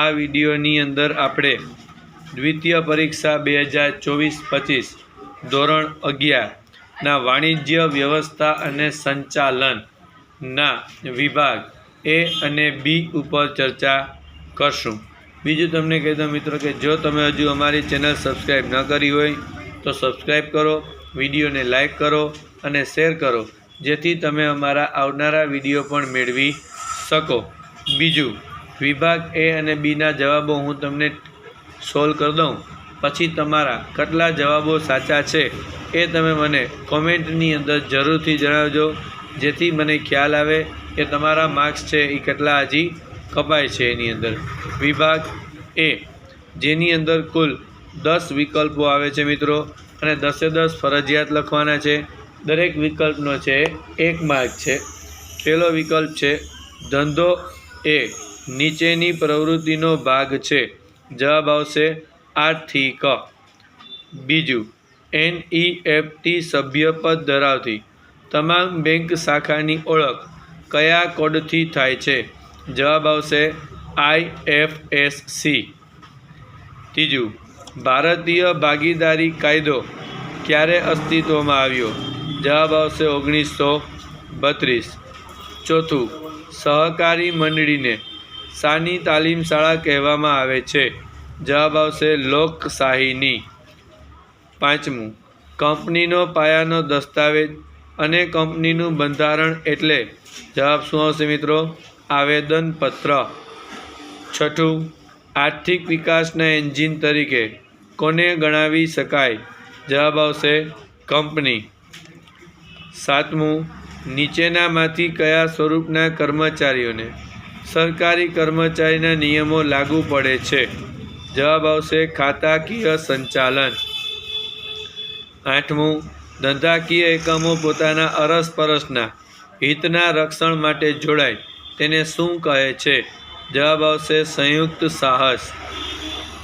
આ વિડીયોની અંદર આપણે દ્વિતીય પરીક્ષા બે હજાર ચોવીસ પચીસ ધોરણ અગિયારના વાણિજ્ય વ્યવસ્થા અને સંચાલનના વિભાગ એ અને બી ઉપર ચર્ચા કરશું. બીજું તમને કહી દઉં મિત્રો કે જો તમે હજુ અમારી ચેનલ સબસ્ક્રાઈબ ન કરી હોય તો સબસ્ક્રાઈબ કરો, વિડીયોને લાઈક કરો અને શેર કરો, જેથી તમે અમારા આવનારા વીડિયો પણ મેળવી શકો. બીજું વિભાગ એ અને બીના જવાબો હું તમને સોલ્વ કરી દઉં. પછી તમારા કેટલા જવાબો સાચા છે એ તમે મને કોમેન્ટની અંદર જરૂરથી જણાવજો. જેથી મને ખ્યાલ આવે કે તમારા માર્ક્સ છે એ કેટલા હજી કપાય છે એની અંદર. વિભાગ એ, જેની અંદર કુલ દસ વિકલ્પો આવે છે મિત્રો, અને દસે દસ ફરજિયાત લખવાના છે. દરેક વિકલ્પનો છે એક માર્ક છે. પહેલો વિકલ્પ છે ધંધો એ નીચેની પ્રવૃત્તિનો ભાગ છે. જવાબ આવશે આઠથી ક બીજું એનઈએફટી સભ્યપદ ધરાવતી તમામ બેંક શાખાની ઓળખ કયા કોડથી થાય છે? જવાબ આવશે આઈએફએસસી ત્રીજું, ભારતીય ભાગીદારી કાયદો ક્યારે અસ્તિત્વમાં આવ્યો? જવાબ આવશે ઓગણીસો બત્રીસ. ચોથું, સહકારી મંડળીને શાની તાલીમ શાળા કહેવામાં આવે છે. જવાબ આવશે લોકશાહીની પાંચમું, કંપનીનો પાયાનો દસ્તાવેજ અને કંપનીનું બંધારણ એટલે જવાબ શું આવશે મિત્રો? આવેદનપત્ર. છઠ્ઠું, આર્થિક વિકાસના એન્જિન તરીકે કોને ગણાવી શકાય? જવાબ આવશે કંપની. સાતમું, નીચેનામાંથી કયા સ્વરૂપના કર્મચારીઓને સરકારી કર્મચારીના નિયમો લાગુ પડે છે. જવાબ આવશે ખાતાકીય સંચાલન. આઠમું, ધંધાકીય એકમો પોતાના અરસપરસના હિતના રક્ષણ માટે જોડાય. તેને શું કહે છે? જવાબ આવશે સંયુક્ત સાહસ.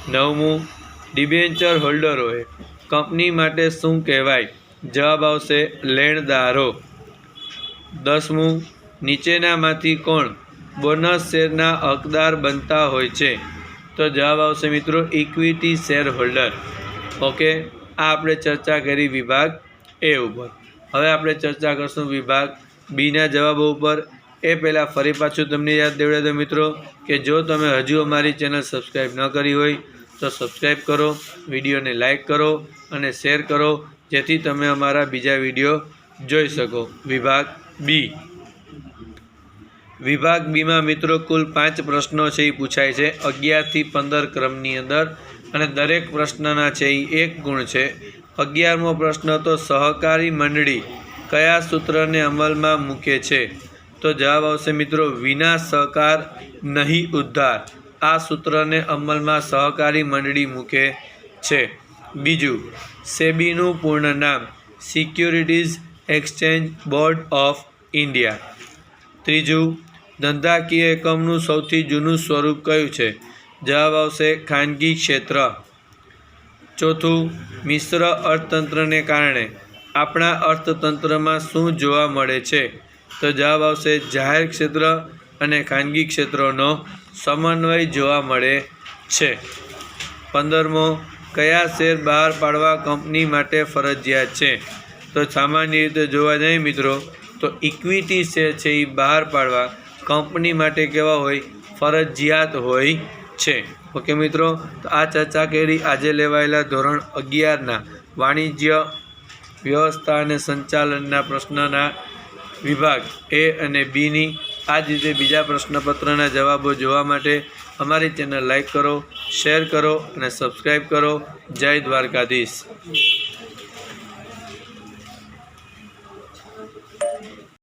નવમું, ડિબેન્ચર હોલ્ડરોએ કંપની માટે શું કહેવાય? જવાબ આવશે લેણદારો. દસમું, નીચેનામાંથી કોણ બોનસ શેરના હકદાર બનતા હોય છે. તો જવાબ આવશે મિત્રો ઇક્વિટી શેર હોલ્ડર ઓકે, આ આપણે ચર્ચા કરી વિભાગ એ ઉપર. હવે આપણે ચર્ચા કરશું વિભાગ બીના જવાબો ઉપર. એ પહેલાં ફરી પાછું તમને યાદ દેવડે દો મિત્રો, કે જો તમે હજુ અમારી ચેનલ સબસ્ક્રાઈબ ન કરી હોય, તો સબસ્ક્રાઈબ કરો, વિડીયોને લાઈક કરો અને શેર કરો, જેથી તમે અમારા બીજા વીડિયો જોઈ શકો. વિભાગ બી. વિભાગ બીમાં મિત્રો, કુલ પાંચ પ્રશ્નો છે એ પૂછાય છે. અગિયારથી પંદર ક્રમની અંદર અને દરેક પ્રશ્નના છે એ એક ગુણ છે. અગિયારમો પ્રશ્ન તો સહકારી મંડળી કયા સૂત્રને અમલમાં મૂકે છે? તો જવાબ આવશે મિત્રો, વિના સહકાર નહીં ઉદ્ધાર. આ સૂત્રને અમલમાં સહકારી મંડળી મૂકે છે. બીજું, સેબીનું પૂર્ણ નામ, securities exchange board of India. ત્રીજું ધંધાકીય એકમનું સૌથી જૂનું સ્વરૂપ કયું છે? જવાબ આવશે ખાનગી ક્ષેત્ર. ચોથું, મિશ્ર અર્થતંત્રને કારણે આપણા અર્થતંત્રમાં શું જોવા મળે છે? તો જવાબ આવશે જાહેર ક્ષેત્ર અને ખાનગી ક્ષેત્રોનો સમન્વય જોવા મળે છે. પંદરમો, કયા શેર બહાર પાડવા કંપની માટે ફરજિયાત છે? તો સામાન્ય રીતે જોવા જઈએ મિત્રો, તો ઇક્વિટી શેર છે એ બહાર પાડવા કંપની માટે કેવા હોય, ફરજિયાત હોય છે. ઓકે મિત્રો, તો આ ચર્ચા કરી. આજે લેવાયેલા ધોરણ અગિયારના વાણિજ્ય વ્યવસ્થા અને સંચાલનના પ્રશ્નના વિભાગ એ અને બીની આ જ રીતે બીજા પ્રશ્નપત્રના જવાબો જોવા માટે અમારી ચેનલ લાઈક કરો, શેર કરો અને સબસ્ક્રાઈબ કરો. જય દ્વારકાધીશ.